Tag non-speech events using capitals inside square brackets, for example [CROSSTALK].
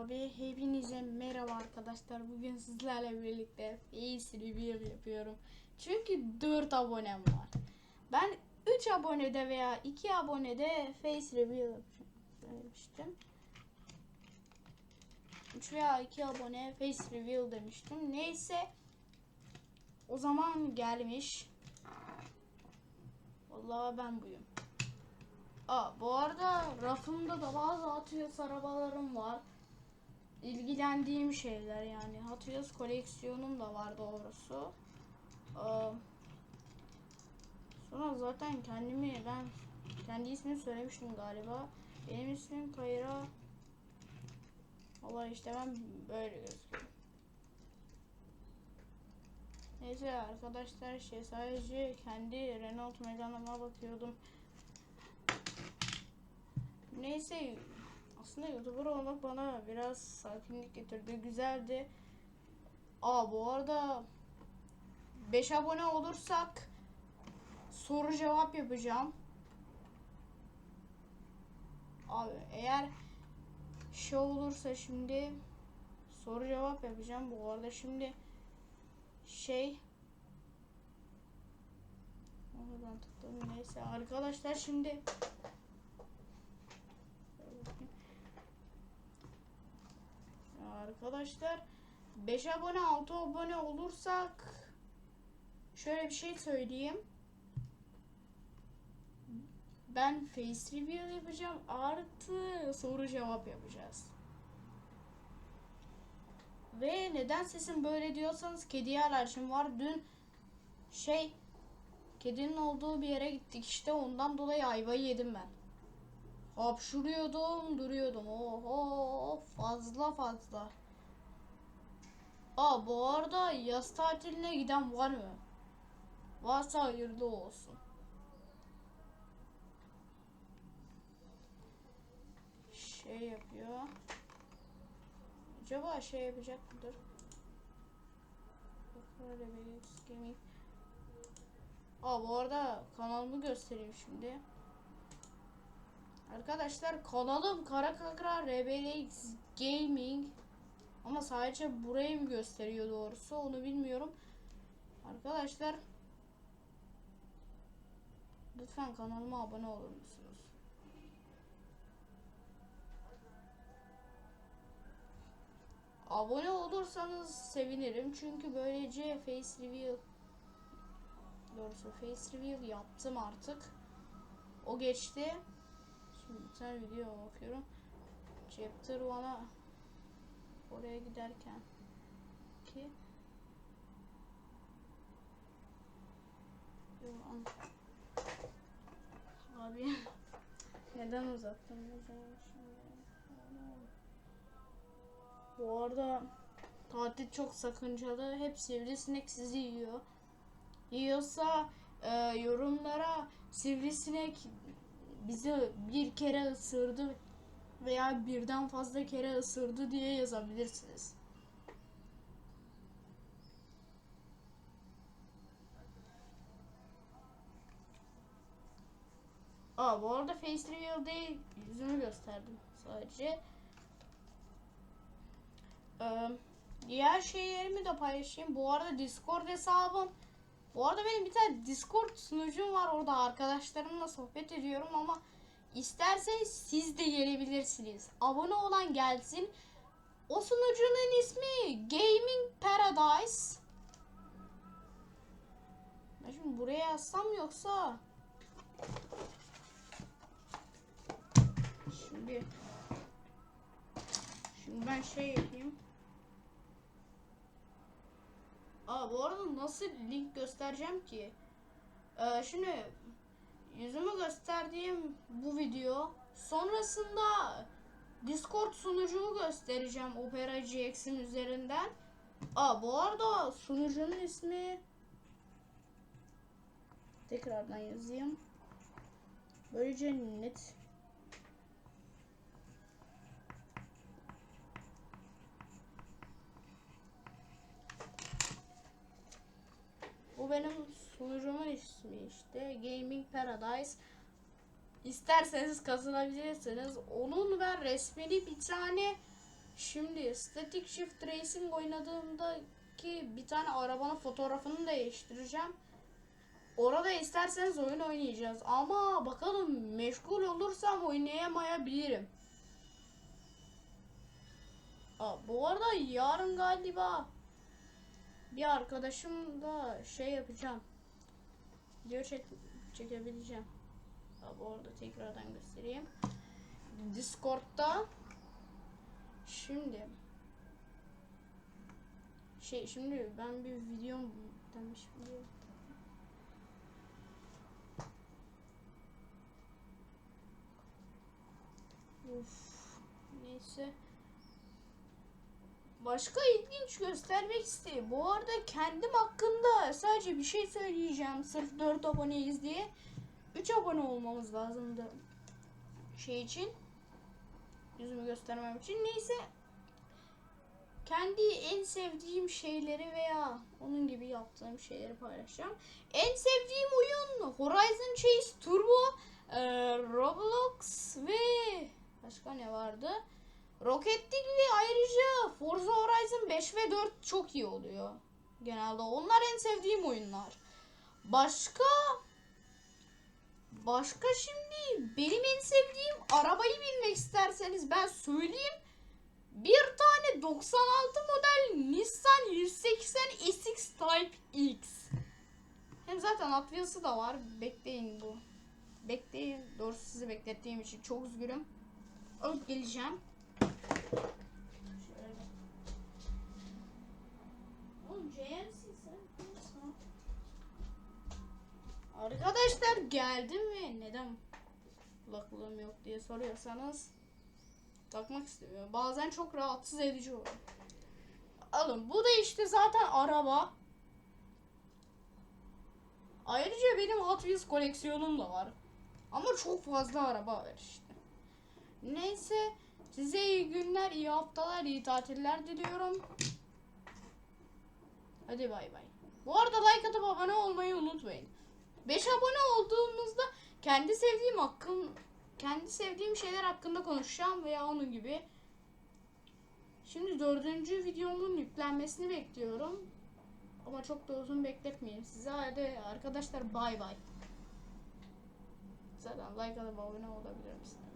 Abi hepinize merhaba arkadaşlar. Bugün sizlerle birlikte Face Review yapıyorum. Çünkü 4 abonem var. Ben 3 abonede veya 2 abonede Face Review demiştim. 3 veya 2 abone Face Review demiştim. Neyse o zaman gelmiş. Vallahi ben buyum. Aa, bu arada rafımda da bazı Wheels arabalarım var. İlgilendiğim şeyler yani. Hot koleksiyonum da var doğrusu. Aa, sonra zaten kendimi ben kendi ismimi söylemiştim galiba. Benim ismim Kayra. Valla işte ben böyle gözüküyorum. Neyse arkadaşlar şey sadece kendi Renault Megane'ıma bakıyordum. Neyse aslında YouTuber olmak bana biraz sakinlik getirdi. Güzeldi. Aa bu arada 5 abone olursak soru cevap yapacağım. Abi eğer şey olursa şimdi soru cevap yapacağım. Bu arada şimdi şey Oradan tıkladım. Neyse arkadaşlar şimdi Arkadaşlar 5 abone 6 abone olursak şöyle bir şey söyleyeyim. Ben face reveal yapacağım artı soru cevap yapacağız. Ve neden sesim böyle diyorsanız kediye alerjim var. Dün şey kedinin olduğu bir yere gittik işte ondan dolayı ayvayı yedim ben. Hapşuruyordum, duruyordum. Oho, fazla fazla. Aa bu arada yaz tatiline giden var mı? Varsa hayırlı olsun. Şey yapıyor. Acaba şey yapacak mıdır? Böyle gaming. Aa bu arada kanalımı göstereyim şimdi. Arkadaşlar kanalım Kara Kakra Gaming ama sadece burayı mı gösteriyor doğrusu onu bilmiyorum. Arkadaşlar lütfen kanalıma abone olur musunuz? Abone olursanız sevinirim çünkü böylece face reveal doğrusu face reveal yaptım artık. O geçti. Şimdi bir tane video bakıyorum. Chapter 1'a oraya giderken ki Abi [LAUGHS] neden uzattım Bu arada tatil çok sakıncalı. Hep sivrisinek sizi yiyor. Yiyorsa e, yorumlara sivrisinek bizi bir kere ısırdı veya birden fazla kere ısırdı diye yazabilirsiniz. Aa bu arada face reveal değil yüzümü gösterdim sadece. Ee, diğer şeylerimi de paylaşayım. Bu arada Discord hesabım. Bu arada benim bir tane Discord sunucum var orada arkadaşlarımla sohbet ediyorum ama isterseniz siz de gelebilirsiniz. Abone olan gelsin. O sunucunun ismi Gaming Paradise. Ben şimdi buraya yazsam yoksa Şimdi Şimdi ben şey yapayım. Bu arada nasıl link göstereceğim ki? Ee, şimdi yüzümü gösterdiğim bu video sonrasında Discord sunucumu göstereceğim Opera GX'in üzerinden. Aa bu arada sunucunun ismi tekrardan yazayım. Böylece net Benim sunucumun ismi işte. Gaming Paradise. İsterseniz kazanabilirsiniz. Onun ben resmini bir tane Şimdi Static Shift Racing oynadığımdaki bir tane arabanın fotoğrafını değiştireceğim. Orada isterseniz oyun oynayacağız. Ama bakalım meşgul olursam oynayamayabilirim. Aa, bu arada yarın galiba bir arkadaşımla şey yapacağım. Video çek çekebileceğim. Aa, bu arada tekrardan göstereyim. Discord'da şimdi şey şimdi ben bir video demiş video Uf, neyse. Başka ilginç göstermek istedim. Bu arada kendim hakkında sadece bir şey söyleyeceğim. Sırf 4 aboneyiz diye. 3 abone olmamız lazımdı. Şey için. Yüzümü göstermem için. Neyse. Kendi en sevdiğim şeyleri veya onun gibi yaptığım şeyleri paylaşacağım. En sevdiğim oyun Horizon Chase Turbo, e, Roblox ve başka ne vardı? Rocket League ve ayrıca 5 ve 4 çok iyi oluyor. Genelde onlar en sevdiğim oyunlar. Başka Başka şimdi benim en sevdiğim arabayı bilmek isterseniz ben söyleyeyim. Bir tane 96 model Nissan 180 SX Type X. Hem zaten Wheels'ı da var. Bekleyin bu. Bekleyin. Doğrusu sizi beklettiğim için çok üzgünüm. Alıp geleceğim. Geldim ve neden kulaklığım yok diye soruyorsanız takmak istemiyorum. Bazen çok rahatsız edici oluyor. Alın bu da işte zaten araba. Ayrıca benim Hot Wheels koleksiyonum da var. Ama çok fazla araba var işte. Neyse size iyi günler, iyi haftalar, iyi tatiller diliyorum. Hadi bay bay. Bu arada like atıp abone olmayı unutmayın. 5 abone olduğumuzda kendi sevdiğim hakkım kendi sevdiğim şeyler hakkında konuşacağım veya onun gibi. Şimdi dördüncü videomun yüklenmesini bekliyorum. Ama çok da uzun bekletmeyeyim size. Hadi arkadaşlar bay bay. Zaten like atıp abone olabilir misiniz?